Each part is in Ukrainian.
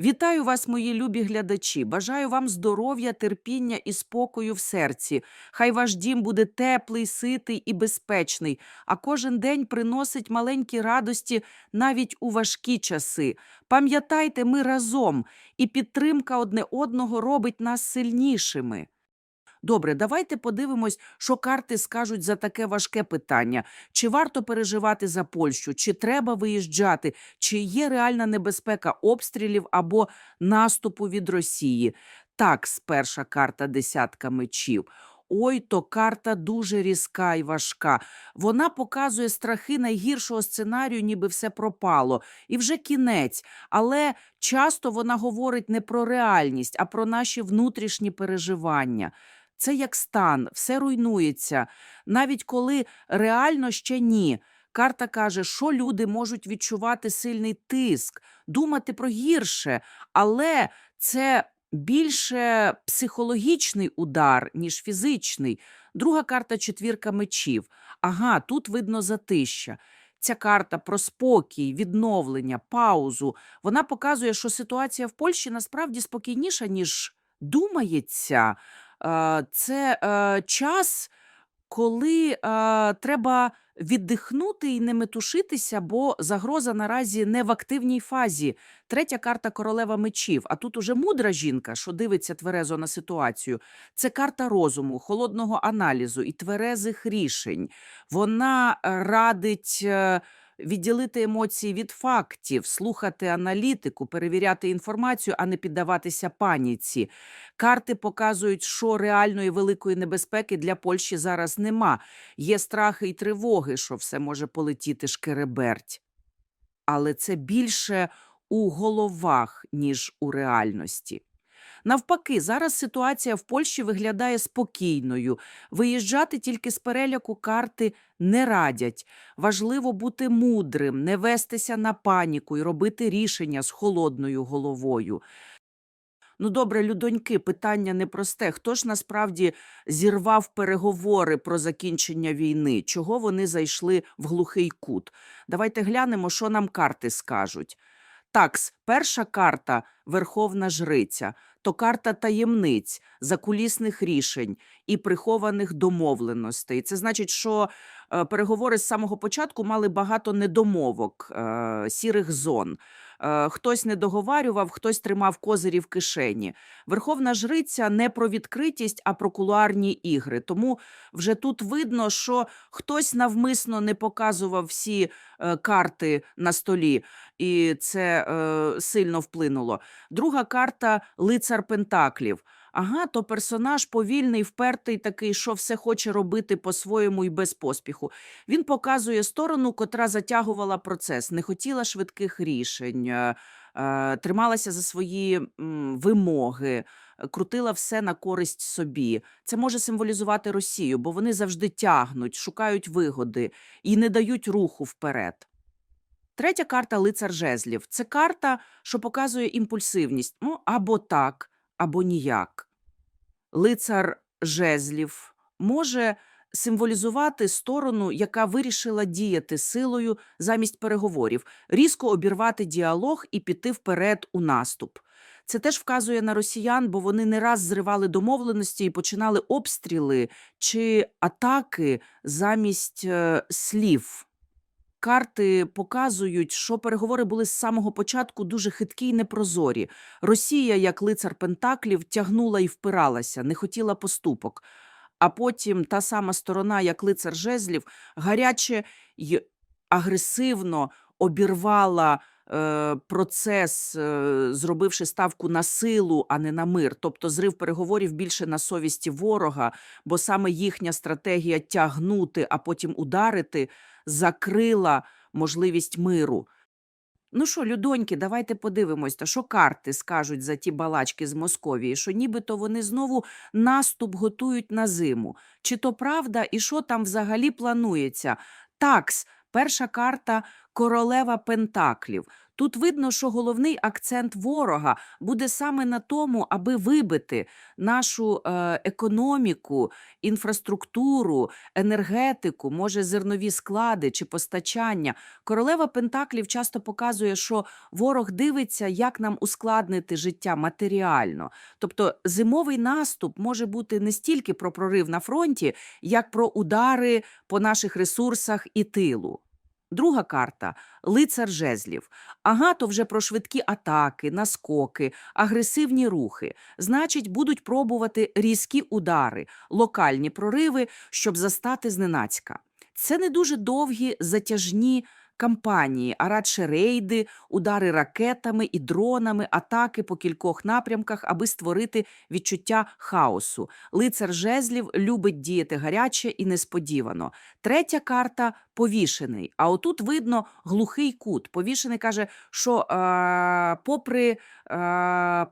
Вітаю вас, мої любі глядачі. Бажаю вам здоров'я, терпіння і спокою в серці. Хай ваш дім буде теплий, ситий і безпечний, а кожен день приносить маленькі радості навіть у важкі часи. Пам'ятайте, ми разом, і підтримка одне одного робить нас сильнішими. Добре, давайте подивимось, що карти скажуть за таке важке питання. Чи варто переживати за Польщу, чи треба виїжджати, чи є реальна небезпека обстрілів або наступу від Росії? Так, перша карта десятка мечів. Ой, то карта дуже різка і важка. Вона показує страхи найгіршого сценарію, ніби все пропало, і вже кінець. Але часто вона говорить не про реальність, а про наші внутрішні переживання. Це як стан, все руйнується, навіть коли реально ще ні. Карта каже, що люди можуть відчувати сильний тиск, думати про гірше, але це більше психологічний удар, ніж фізичний. Друга карта четвірка мечів. Ага, тут видно затища. Ця карта про спокій, відновлення, паузу. Вона показує, що ситуація в Польщі насправді спокійніша, ніж думається. Е, Це е, час, коли е, треба віддихнути і не метушитися, бо загроза наразі не в активній фазі. Третя карта королева мечів. А тут уже мудра жінка, що дивиться тверезо на ситуацію. Це карта розуму, холодного аналізу і тверезих рішень. Вона радить. Відділити емоції від фактів, слухати аналітику, перевіряти інформацію, а не піддаватися паніці. Карти показують, що реальної великої небезпеки для Польщі зараз нема. Є страхи і тривоги, що все може полетіти шкереберть. Але це більше у головах, ніж у реальності. Навпаки, зараз ситуація в Польщі виглядає спокійною. Виїжджати тільки з переляку карти не радять. Важливо бути мудрим, не вестися на паніку і робити рішення з холодною головою. Ну, добре, людоньки, питання непросте. Хто ж насправді зірвав переговори про закінчення війни? Чого вони зайшли в глухий кут? Давайте глянемо, що нам карти скажуть. Такс, перша карта Верховна Жриця, то карта таємниць, закулісних рішень і прихованих домовленостей. Це значить, що е, переговори з самого початку мали багато недомовок, е, сірих зон. Е, Хтось не договарював, хтось тримав козирі в кишені. Верховна жриця не про відкритість, а про кулуарні ігри. Тому вже тут видно, що хтось навмисно не показував всі е, карти на столі, і це е, сильно вплинуло. Друга карта лицар Пентаклів. Ага, то персонаж повільний, впертий, такий, що все хоче робити по-своєму і без поспіху. Він показує сторону, котра затягувала процес, не хотіла швидких рішень, е, е, трималася за свої вимоги, крутила все на користь собі. Це може символізувати Росію, бо вони завжди тягнуть, шукають вигоди і не дають руху вперед. Третя карта лицар жезлів. Це карта, що показує імпульсивність. Ну, або так, або ніяк. Лицар жезлів може символізувати сторону, яка вирішила діяти силою замість переговорів, різко обірвати діалог і піти вперед у наступ. Це теж вказує на росіян, бо вони не раз зривали домовленості і починали обстріли чи атаки замість е, слів. Карти показують, що переговори були з самого початку дуже хиткі й непрозорі. Росія, як лицар Пентаклів, тягнула і впиралася, не хотіла поступок. А потім та сама сторона, як лицар жезлів, гаряче й агресивно обірвала е, процес, е, зробивши ставку на силу, а не на мир. Тобто зрив переговорів більше на совісті ворога, бо саме їхня стратегія тягнути, а потім ударити закрила можливість миру. Ну що, людоньки, давайте подивимось, та що карти скажуть за ті балачки з Московії, що нібито вони знову наступ готують на зиму. Чи то правда, і що там взагалі планується? Такс, перша карта королева Пентаклів. Тут видно, що головний акцент ворога буде саме на тому, аби вибити нашу е, економіку, інфраструктуру, енергетику, може зернові склади чи постачання. Королева Пентаклів часто показує, що ворог дивиться, як нам ускладнити життя матеріально. Тобто зимовий наступ може бути не стільки про прорив на фронті, як про удари по наших ресурсах і тилу. Друга карта лицар жезлів. Агато вже про швидкі атаки, наскоки, агресивні рухи. Значить, будуть пробувати різкі удари, локальні прориви, щоб застати зненацька. Це не дуже довгі затяжні кампанії, а радше рейди, удари ракетами і дронами, атаки по кількох напрямках, аби створити відчуття хаосу. Лицар жезлів любить діяти гаряче і несподівано. Третя карта повішений. А отут видно глухий кут. Повішений каже, що е, попри е,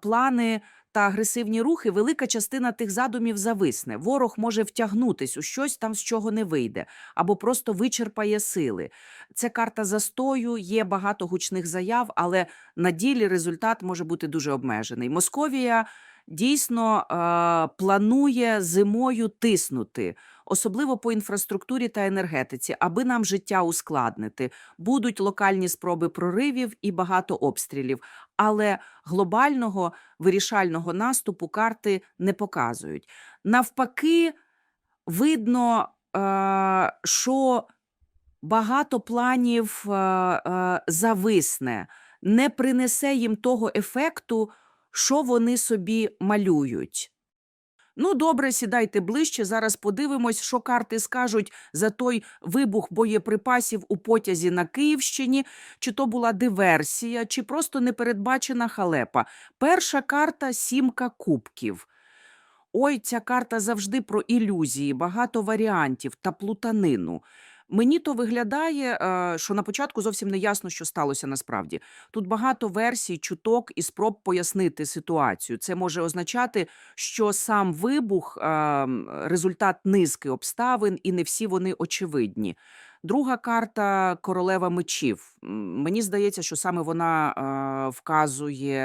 плани. Та агресивні рухи, велика частина тих задумів зависне. Ворог може втягнутись у щось там, з чого не вийде, або просто вичерпає сили. Це карта застою, є багато гучних заяв, але на ділі результат може бути дуже обмежений. Московія дійсно планує зимою тиснути, особливо по інфраструктурі та енергетиці, аби нам життя ускладнити. Будуть локальні спроби проривів і багато обстрілів, але глобального вирішального наступу карти не показують. Навпаки, видно, що багато планів зависне, не принесе їм того ефекту, що вони собі малюють. Ну, добре, сідайте ближче. Зараз подивимось, що карти скажуть за той вибух боєприпасів у потязі на Київщині, чи то була диверсія, чи просто непередбачена халепа. Перша карта сімка кубків. Ой, ця карта завжди про ілюзії, багато варіантів та плутанину. Мені то виглядає, е, що на початку зовсім не ясно, що сталося насправді. Тут багато версій, чуток і спроб пояснити ситуацію. Це може означати, що сам вибух е, результат низки обставин, і не всі вони очевидні. Друга карта королева мечів. Мені здається, що саме вона е, вказує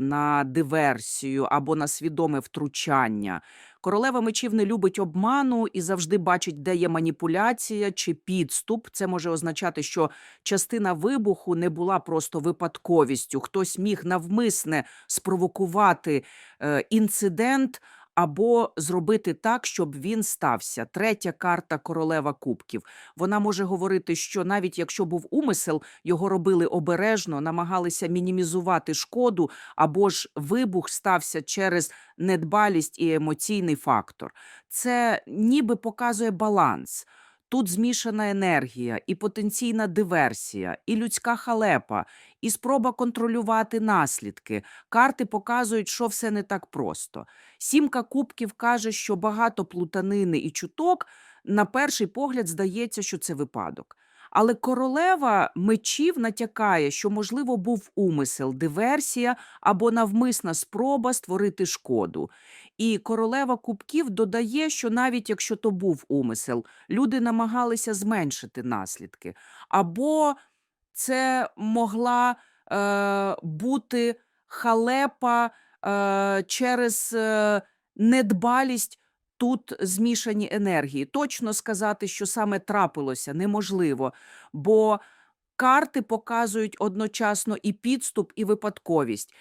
на диверсію або на свідоме втручання. Королева мечів не любить обману і завжди бачить, де є маніпуляція чи підступ. Це може означати, що частина вибуху не була просто випадковістю. Хтось міг навмисне спровокувати е, інцидент або зробити так, щоб він стався. Третя карта королева кубків. Вона може говорити, що навіть якщо був умисел, його робили обережно, намагалися мінімізувати шкоду, або ж вибух стався через недбалість і емоційний фактор. Це ніби показує баланс. Тут змішана енергія, і потенційна диверсія, і людська халепа, і спроба контролювати наслідки. Карти показують, що все не так просто. Сімка кубків каже, що багато плутанини і чуток. На перший погляд здається, що це випадок. Але королева мечів натякає, що, можливо, був умисел, диверсія або навмисна спроба створити шкоду. І королева кубків додає, що навіть якщо то був умисел, люди намагалися зменшити наслідки. Або це могла е, бути халепа е, через е, недбалість. Тут змішані енергії. Точно сказати, що саме трапилося, неможливо, бо карти показують одночасно і підступ, і випадковість.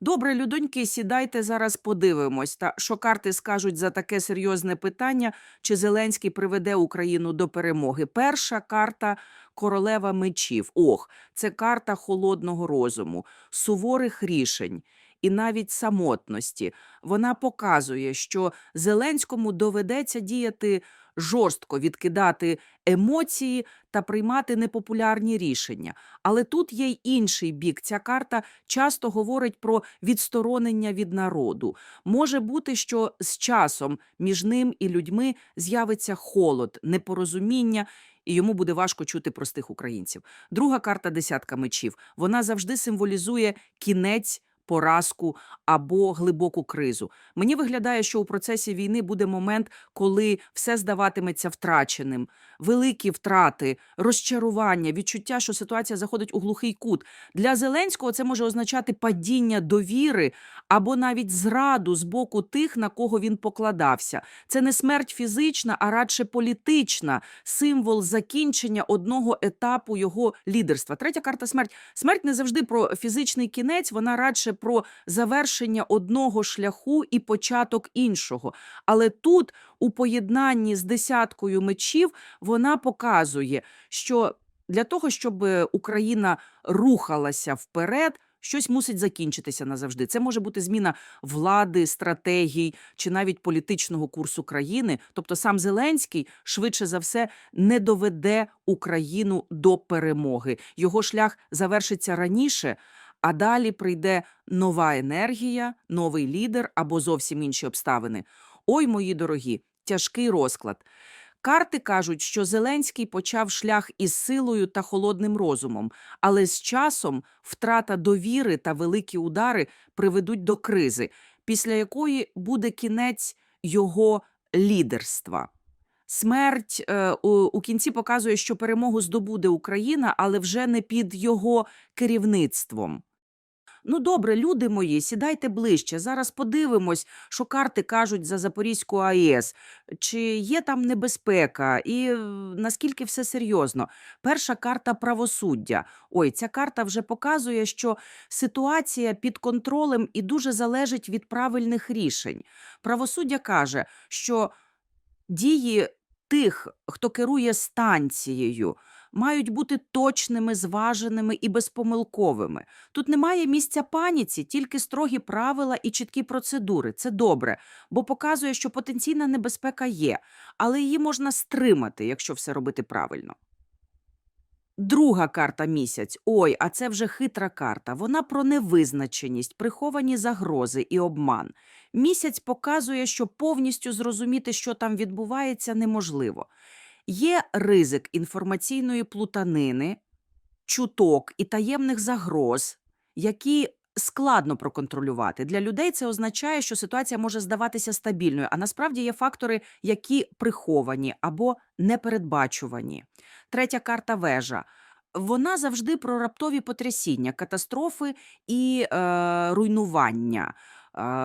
Добре, людоньки, сідайте зараз подивимось, та що карти скажуть за таке серйозне питання, чи Зеленський приведе Україну до перемоги. Перша карта королева мечів. Ох, це карта холодного розуму, суворих рішень. І навіть самотності вона показує, що Зеленському доведеться діяти жорстко, відкидати емоції та приймати непопулярні рішення. Але тут є й інший бік. Ця карта часто говорить про відсторонення від народу. Може бути, що з часом між ним і людьми з'явиться холод, непорозуміння. І йому буде важко чути простих українців. Друга карта десятка мечів. Вона завжди символізує кінець поразку або глибоку кризу. Мені виглядає, що у процесі війни буде момент, коли все здаватиметься втраченим, великі втрати, розчарування, відчуття, що ситуація заходить у глухий кут. Для Зеленського це може означати падіння довіри або навіть зраду з боку тих, на кого він покладався. Це не смерть фізична, а радше політична, символ закінчення одного етапу його лідерства. Третя карта смерть. Смерть не завжди про фізичний кінець, вона радше про завершення одного шляху і початок іншого. Але тут, у поєднанні з десяткою мечів, вона показує, що для того, щоб Україна рухалася вперед. Щось мусить закінчитися назавжди. Це може бути зміна влади, стратегій чи навіть політичного курсу країни. Тобто сам Зеленський швидше за все не доведе Україну до перемоги. Його шлях завершиться раніше, а далі прийде нова енергія, новий лідер або зовсім інші обставини. Ой, мої дорогі, тяжкий розклад. Карти кажуть, що Зеленський почав шлях із силою та холодним розумом, але з часом втрата довіри та великі удари приведуть до кризи, після якої буде кінець його лідерства. Смерть е, у, у кінці показує, що перемогу здобуде Україна, але вже не під його керівництвом. Ну, добре, люди мої, сідайте ближче. Зараз подивимось, що карти кажуть за Запорізьку АЕС. Чи є там небезпека, і е, наскільки все серйозно? Перша карта правосуддя. Ой, ця карта вже показує, що ситуація під контролем і дуже залежить від правильних рішень. Правосуддя каже, що дії тих, хто керує станцією, мають бути точними, зваженими і безпомилковими. Тут немає місця паніці, тільки строгі правила і чіткі процедури. Це добре, бо показує, що потенційна небезпека є, але її можна стримати, якщо все робити правильно. Друга карта місяць. Ой, а це вже хитра карта. Вона про невизначеність, приховані загрози і обман. Місяць показує, що повністю зрозуміти, що там відбувається, неможливо. Є ризик інформаційної плутанини, чуток і таємних загроз, які складно проконтролювати. Для людей це означає, що ситуація може здаватися стабільною, а насправді є фактори, які приховані або непередбачувані. Третя карта вежа. Вона завжди про раптові потрясіння, катастрофи і е, руйнування.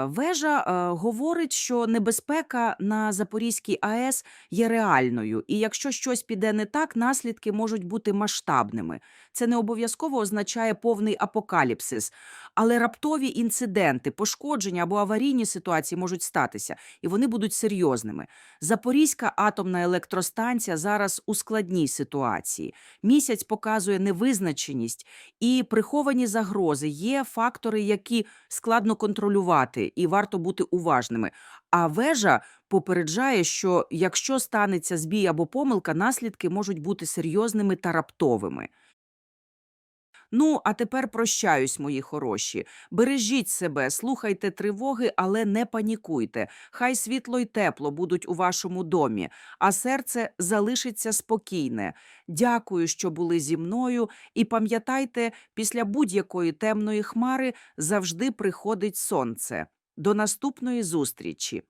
Вежа говорить, що небезпека на Запорізькій АЕС є реальною, і якщо щось піде не так, наслідки можуть бути масштабними. Це не обов'язково означає повний апокаліпсис, але раптові інциденти, пошкодження або аварійні ситуації можуть статися, і вони будуть серйозними. Запорізька атомна електростанція зараз у складній ситуації. Місяць показує невизначеність і приховані загрози. Є фактори, які складно контролювати, і варто бути уважними. А вежа попереджає, що якщо станеться збій або помилка, наслідки можуть бути серйозними та раптовими. Ну, а тепер прощаюсь, мої хороші. Бережіть себе, слухайте тривоги, але не панікуйте. Хай світло й тепло будуть у вашому домі, а серце залишиться спокійне. Дякую, що були зі мною, і пам'ятайте, після будь-якої темної хмари завжди приходить сонце. До наступної зустрічі!